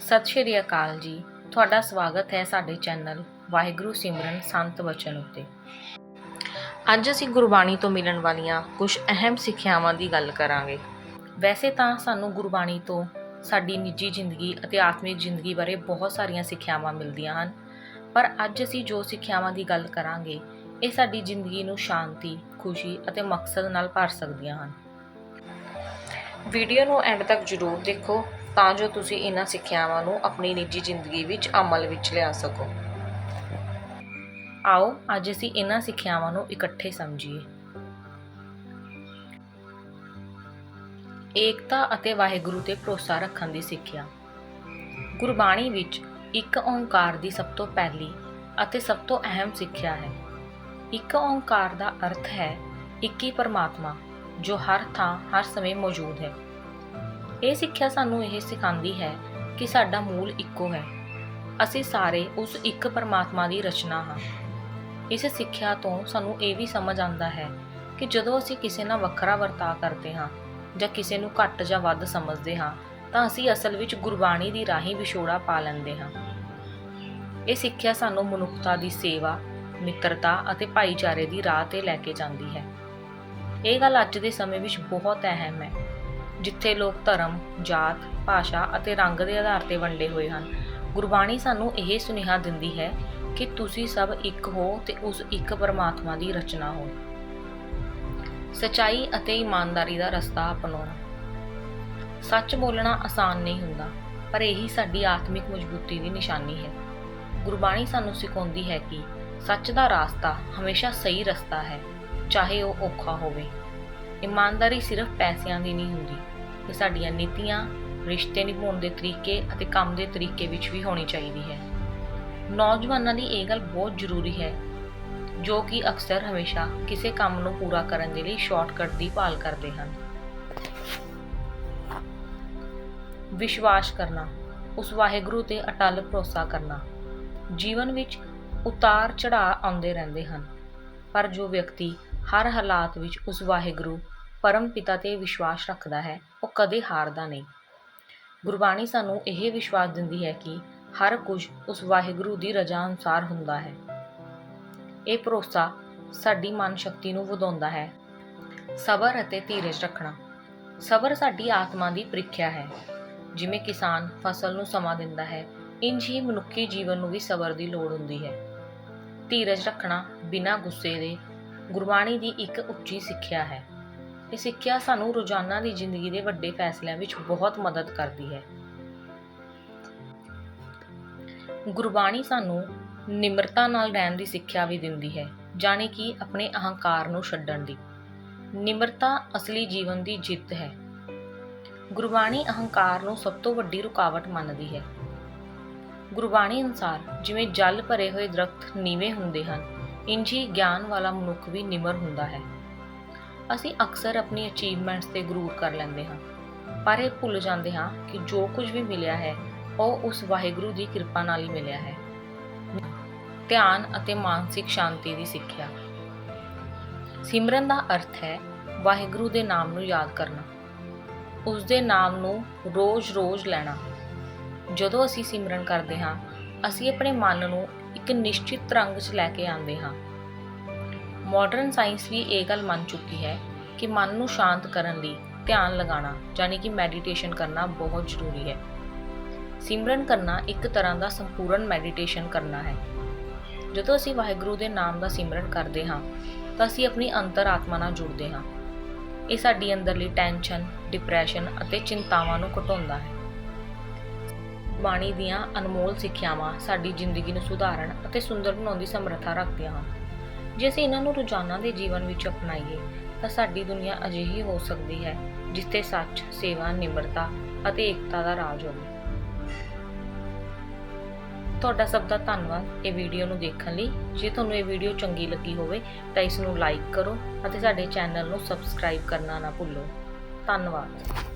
ਸਤਿ ਸ਼੍ਰੀ ਅਕਾਲ ਜੀ। ਤੁਹਾਡਾ ਸਵਾਗਤ ਹੈ ਸਾਡੇ ਚੈਨਲ ਵਾਹਿਗੁਰੂ ਸਿਮਰਨ ਸੰਤ ਵਚਨ ਉੱਤੇ। ਅੱਜ ਅਸੀਂ ਗੁਰਬਾਣੀ ਤੋਂ ਮਿਲਣ ਵਾਲੀਆਂ ਕੁਝ ਅਹਿਮ ਸਿੱਖਿਆਵਾਂ ਦੀ ਗੱਲ ਕਰਾਂਗੇ। ਵੈਸੇ ਤਾਂ ਸਾਨੂੰ ਗੁਰਬਾਣੀ ਤੋਂ ਸਾਡੀ ਨਿੱਜੀ ਜ਼ਿੰਦਗੀ ਅਤੇ ਆਤਮਿਕ ਜ਼ਿੰਦਗੀ ਬਾਰੇ ਬਹੁਤ ਸਾਰੀਆਂ ਸਿੱਖਿਆਵਾਂ ਮਿਲਦੀਆਂ ਹਨ। ਪਰ ਅੱਜ ਅਸੀਂ ਜੋ ਸਿੱਖਿਆਵਾਂ ਦੀ ਗੱਲ ਕਰਾਂਗੇ, ਇਹ ਸਾਡੀ ਜ਼ਿੰਦਗੀ ਨੂੰ ਸ਼ਾਂਤੀ, ਖੁਸ਼ੀ ਅਤੇ ਮਕਸਦ ਨਾਲ ਭਰ ਸਕਦੀਆਂ ਹਨ। ਵੀਡੀਓ ਨੂੰ ਐਂਡ ਤੱਕ ਜ਼ਰੂਰ ਦੇਖੋ ਤਾਂ ਜੋ ਤੁਸੀਂ ਇਹਨਾਂ ਸਿੱਖਿਆਵਾਂ ਨੂੰ ਆਪਣੀ ਨਿੱਜੀ ਜ਼ਿੰਦਗੀ ਵਿੱਚ ਅਮਲ ਵਿੱਚ ਲਿਆ ਸਕੋ। ਆਓ ਅੱਜ ਅਸੀਂ ਇਹਨਾਂ ਸਿੱਖਿਆਵਾਂ ਨੂੰ ਇਕੱਠੇ ਸਮਝੀਏ। ਏਕਤਾ ਅਤੇ ਵਾਹਿਗੁਰੂ ਤੇ ਭਰੋਸਾ ਰੱਖਣ ਦੀ ਸਿੱਖਿਆ। ਗੁਰਬਾਣੀ ਵਿੱਚ ਇੱਕ ਓੰਕਾਰ ਦੀ ਸਭ ਤੋਂ ਪਹਿਲੀ ਅਤੇ ਸਭ ਤੋਂ ਅਹਿਮ ਸਿੱਖਿਆ ਹੈ। ਇੱਕ ਓੰਕਾਰ ਦਾ ਅਰਥ ਹੈ ਇੱਕ ਹੀ ਪਰਮਾਤਮਾ। ਜੋ ਹਰ ਥਾਂ, ਹਰ ਸਮੇਂ ਮੌਜੂਦ ਹੈ। ਇਹ ਸਿੱਖਿਆ ਸਾਨੂੰ ਇਹ ਸਿਖਾਉਂਦੀ ਹੈ ਕਿ ਸਾਡਾ ਮੂਲ ਇੱਕੋ ਹੈ। ਅਸੀਂ ਸਾਰੇ ਉਸ ਇੱਕ ਪਰਮਾਤਮਾ ਦੀ ਰਚਨਾ ਹਾਂ। ਇਸ ਸਿੱਖਿਆ ਤੋਂ ਸਾਨੂੰ ਇਹ ਵੀ ਸਮਝ ਆਉਂਦਾ ਹੈ ਕਿ ਜਦੋਂ ਅਸੀਂ ਕਿਸੇ ਨਾਲ ਵੱਖਰਾ ਵਰਤਾਅ ਕਰਦੇ ਹਾਂ ਜਾਂ ਕਿਸੇ ਨੂੰ ਘੱਟ ਜਾਂ ਵੱਧ ਸਮਝਦੇ ਹਾਂ, ਤਾਂ ਅਸੀਂ ਅਸਲ ਵਿੱਚ ਗੁਰਬਾਣੀ ਦੀ ਰਾਹੀਂ ਵਿਛੋੜਾ ਪਾ ਲੈਂਦੇ ਹਾਂ। ਇਹ ਸਿੱਖਿਆ ਸਾਨੂੰ ਮਨੁੱਖਤਾ ਦੀ ਸੇਵਾ, ਮਿੱਤਰਤਾ ਅਤੇ ਭਾਈਚਾਰੇ ਦੀ ਰਾਹ ਤੇ ਲੈ ਕੇ ਜਾਂਦੀ ਹੈ। ਇਹ ਗੱਲ ਅੱਜ ਦੇ ਸਮੇਂ ਵਿੱਚ ਬਹੁਤ ਅਹਿਮ ਹੈ ਜਿੱਥੇ ਲੋਕ ਧਰਮ, ਜਾਤ, ਭਾਸ਼ਾ ਅਤੇ ਰੰਗ ਦੇ ਆਧਾਰ ਤੇ ਵੰਡੇ ਹੋਏ ਹਨ। ਗੁਰਬਾਣੀ ਸਾਨੂੰ ਇਹ ਸੁਨੇਹਾ ਦਿੰਦੀ ਹੈ ਕਿ ਤੁਸੀਂ ਸਭ ਇੱਕ ਹੋ ਤੇ ਉਸ ਇੱਕ ਪਰਮਾਤਮਾ ਦੀ ਰਚਨਾ ਹੋ। ਸਚਾਈ ਅਤੇ ਇਮਾਨਦਾਰੀ ਦਾ ਰਸਤਾ ਅਪਣਾਉਣਾ। ਸੱਚ ਬੋਲਣਾ ਆਸਾਨ ਨਹੀਂ ਹੁੰਦਾ ਪਰ ਇਹੀ ਸਾਡੀ ਆਤਮਿਕ ਮਜ਼ਬੂਤੀ ਦੀ ਨਿਸ਼ਾਨੀ ਹੈ। ਗੁਰਬਾਣੀ ਸਾਨੂੰ ਸਿਖਾਉਂਦੀ ਹੈ ਕਿ ਸੱਚ ਦਾ ਰਾਸਤਾ ਹਮੇਸ਼ਾ ਸਹੀ ਰਸਤਾ ਹੈ। ਚਾਹੇ ਉਹ ਔਖਾ ਹੋਵੇ। ਇਮਾਨਦਾਰੀ ਸਿਰਫ ਪੈਸਿਆਂ ਦੀ ਨਹੀਂ ਹੁੰਦੀ, ਇਹ ਸਾਡੀਆਂ ਨੀਤੀਆਂ, ਰਿਸ਼ਤੇ ਨਿਭਾਉਣ ਦੇ ਤਰੀਕੇ ਅਤੇ ਕੰਮ ਦੇ ਤਰੀਕੇ ਵਿੱਚ ਵੀ ਹੋਣੀ ਚਾਹੀਦੀ ਹੈ। ਨੌਜਵਾਨਾਂ ਲਈ ਇਹ ਗੱਲ ਬਹੁਤ ਜ਼ਰੂਰੀ ਹੈ, ਜੋ ਕਿ ਅਕਸਰ ਹਮੇਸ਼ਾ ਕਿਸੇ ਕੰਮ ਨੂੰ ਪੂਰਾ ਕਰਨ ਦੇ ਲਈ ਸ਼ਾਰਟਕਟ ਦੀ ਭਾਲ ਕਰਦੇ ਹਨ। ਵਿਸ਼ਵਾਸ ਕਰਨਾ, ਉਸ ਵਾਹਿਗੁਰੂ ਤੇ ਅਟਲ ਭਰੋਸਾ ਕਰਨਾ, ਜੀਵਨ ਵਿੱਚ ਉਤਾਰ ਚੜਾਅ ਆਉਂਦੇ ਰਹਿੰਦੇ ਹਨ, ਪਰ ਜੋ ਵਿਅਕਤੀ ਹਰ ਹਾਲਾਤ ਵਿੱਚ ਉਸ ਵਾਹਿਗੁਰੂ ਪਰਮ ਪਿਤਾ ਤੇ ਵਿਸ਼ਵਾਸ ਰੱਖਦਾ ਹੈ, ਉਹ ਕਦੇ ਹਾਰਦਾ ਨਹੀਂ। ਗੁਰਬਾਣੀ ਸਾਨੂੰ ਇਹ ਵਿਸ਼ਵਾਸ ਦਿੰਦੀ ਹੈ ਕਿ ਹਰ ਕੁਝ ਉਸ ਵਾਹਿਗੁਰੂ ਦੀ ਰਜ਼ਾ ਅਨੁਸਾਰ ਹੁੰਦਾ ਹੈ। ਇਹ ਭਰੋਸਾ ਸਾਡੀ ਮਨ ਸ਼ਕਤੀ ਨੂੰ ਵਧਾਉਂਦਾ ਹੈ। ਸਬਰ ਅਤੇ ਧੀਰਜ ਰੱਖਣਾ। ਸਬਰ ਸਾਡੀ ਆਤਮਾ ਦੀ ਪ੍ਰੀਖਿਆ ਹੈ। ਜਿਵੇਂ ਕਿਸਾਨ ਫਸਲ ਨੂੰ ਸਮਾਂ ਦਿੰਦਾ ਹੈ ਇੰਜ ਹੀ ਮਨੁੱਖੀ ਜੀਵਨ ਨੂੰ ਵੀ ਸਬਰ ਦੀ ਲੋੜ ਹੁੰਦੀ ਹੈ। ਧੀਰਜ ਰੱਖਣਾ ਬਿਨਾਂ ਗੁੱਸੇ ਦੇ ਗੁਰਬਾਣੀ ਦੀ ਇੱਕ ਉੱਚੀ ਸਿੱਖਿਆ ਹੈ। ਇਹ ਸਿੱਖਿਆ ਸਾਨੂੰ ਰੋਜ਼ਾਨਾ ਦੀ ਜ਼ਿੰਦਗੀ ਦੇ ਵੱਡੇ ਫੈਸਲਿਆਂ ਵਿੱਚ ਬਹੁਤ ਮਦਦ ਕਰਦੀ ਹੈ। ਗੁਰਬਾਣੀ ਸਾਨੂੰ ਨਿਮਰਤਾ ਨਾਲ ਰਹਿਣ ਦੀ ਸਿੱਖਿਆ ਵੀ ਦਿੰਦੀ ਹੈ, ਜਾਣੀ ਕਿ ਆਪਣੇ ਅਹੰਕਾਰ ਨੂੰ ਛੱਡਣ ਦੀ। ਨਿਮਰਤਾ ਅਸਲੀ ਜੀਵਨ ਦੀ ਜਿੱਤ ਹੈ। ਗੁਰਬਾਣੀ ਅਹੰਕਾਰ ਨੂੰ ਸਭ ਤੋਂ ਵੱਡੀ ਰੁਕਾਵਟ ਮੰਨਦੀ ਹੈ। ਗੁਰਬਾਣੀ ਅਨੁਸਾਰ ਜਿਵੇਂ ਜਲ ਭਰੇ ਹੋਏ ਦਰਖਤ ਨੀਵੇਂ ਹੁੰਦੇ ਹਨ ਇੰਝ ਹੀ ਗਿਆਨ ਵਾਲਾ ਮਨੁੱਖ ਵੀ ਨਿਮਰ ਹੁੰਦਾ ਹੈ। ਅਸੀਂ ਅਕਸਰ ਆਪਣੀ ਅਚੀਵਮੈਂਟਸ ਤੇ ਗਰੂਰ ਕਰ ਲੈਂਦੇ ਹਾਂ। ਪਰ ਇਹ ਭੁੱਲ ਜਾਂਦੇ ਹਾਂ ਕਿ ਜੋ ਕੁਝ ਵੀ ਮਿਲਿਆ ਹੈ, ਉਹ ਉਸ ਵਾਹਿਗੁਰੂ ਦੀ ਕਿਰਪਾ ਨਾਲ ਹੀ ਮਿਲਿਆ ਹੈ। ਧਿਆਨ ਅਤੇ ਮਾਨਸਿਕ ਸ਼ਾਂਤੀ ਦੀ ਸਿੱਖਿਆ। ਸਿਮਰਨ ਦਾ ਅਰਥ ਹੈ ਵਾਹਿਗੁਰੂ ਦੇ ਨਾਮ ਨੂੰ ਯਾਦ ਕਰਨਾ। ਉਸ ਦੇ ਨਾਮ ਨੂੰ ਰੋਜ਼-ਰੋਜ਼ ਲੈਣਾ। ਜਦੋਂ ਅਸੀਂ ਸਿਮਰਨ ਕਰਦੇ ਹਾਂ, ਅਸੀਂ ਆਪਣੇ ਮਨ ਨੂੰ ਇੱਕ ਨਿਸ਼ਚਿਤ ਰੰਗ 'ਚ ਲੈ ਕੇ ਆਉਂਦੇ ਹਾਂ। ਮਾਡਰਨ ਸਾਇੰਸ ਵੀ ਇਹ ਗੱਲ ਮੰਨ ਚੁੱਕੀ ਹੈ ਕਿ ਮਨ ਨੂੰ ਸ਼ਾਂਤ ਕਰਨ ਲਈ ਧਿਆਨ ਲਗਾਉਣਾ ਯਾਨੀ ਕਿ ਮੈਡੀਟੇਸ਼ਨ ਕਰਨਾ ਬਹੁਤ ਜ਼ਰੂਰੀ ਹੈ। ਸਿਮਰਨ ਕਰਨਾ ਇੱਕ ਤਰ੍ਹਾਂ ਦਾ ਸੰਪੂਰਨ ਮੈਡੀਟੇਸ਼ਨ ਕਰਨਾ ਹੈ। ਜਦੋਂ ਅਸੀਂ ਵਾਹਿਗੁਰੂ ਦੇ ਨਾਮ ਦਾ ਸਿਮਰਨ ਕਰਦੇ ਹਾਂ, ਤਾਂ ਅਸੀਂ ਆਪਣੀ ਅੰਤਰ ਆਤਮਾ ਨਾਲ ਜੁੜਦੇ ਹਾਂ। ਇਹ ਸਾਡੀ ਅੰਦਰਲੀ ਟੈਨਸ਼ਨ ਡਿਪਰੈਸ਼ਨ ਅਤੇ ਚਿੰਤਾਵਾਂ ਨੂੰ ਘਟਾਉਂਦਾ ਹੈ। ਬਾਣੀ ਦੀਆਂ ਅਨਮੋਲ ਸਿੱਖਿਆਵਾਂ ਸਾਡੀ ਜ਼ਿੰਦਗੀ ਨੂੰ ਸੁਧਾਰਨ ਅਤੇ ਸੁੰਦਰ ਬਣਾਉਣ ਦੀ ਸਮਰੱਥਾ ਰੱਖਦੀਆਂ ਹਨ। ਜੇ ਅਸੀਂ ਇਹਨਾਂ ਨੂੰ ਰੋਜ਼ਾਨਾ ਦੇ ਜੀਵਨ ਵਿੱਚ ਅਪਣਾਈਏ ਤਾਂ ਸਾਡੀ ਦੁਨੀਆ ਅਜਿਹੀ ਹੋ ਸਕਦੀ ਹੈ ਜਿੱਥੇ ਸੱਚ, ਸੇਵਾ, ਨਿਮਰਤਾ ਅਤੇ ਏਕਤਾ ਦਾ ਰਾਜ ਹੋਵੇ। ਤੁਹਾਡਾ ਸਭ ਦਾ ਧੰਨਵਾਦ ਇਹ ਵੀਡੀਓ ਨੂੰ ਦੇਖਣ ਲਈ। ਜੇ ਤੁਹਾਨੂੰ ਇਹ ਵੀਡੀਓ ਚੰਗੀ ਲੱਗੀ ਹੋਵੇ ਤਾਂ ਇਸ ਨੂੰ ਲਾਈਕ ਕਰੋ ਅਤੇ ਸਾਡੇ ਚੈਨਲ ਨੂੰ ਸਬਸਕ੍ਰਾਈਬ ਕਰਨਾ ਨਾ ਭੁੱਲੋ। ਧੰਨਵਾਦ।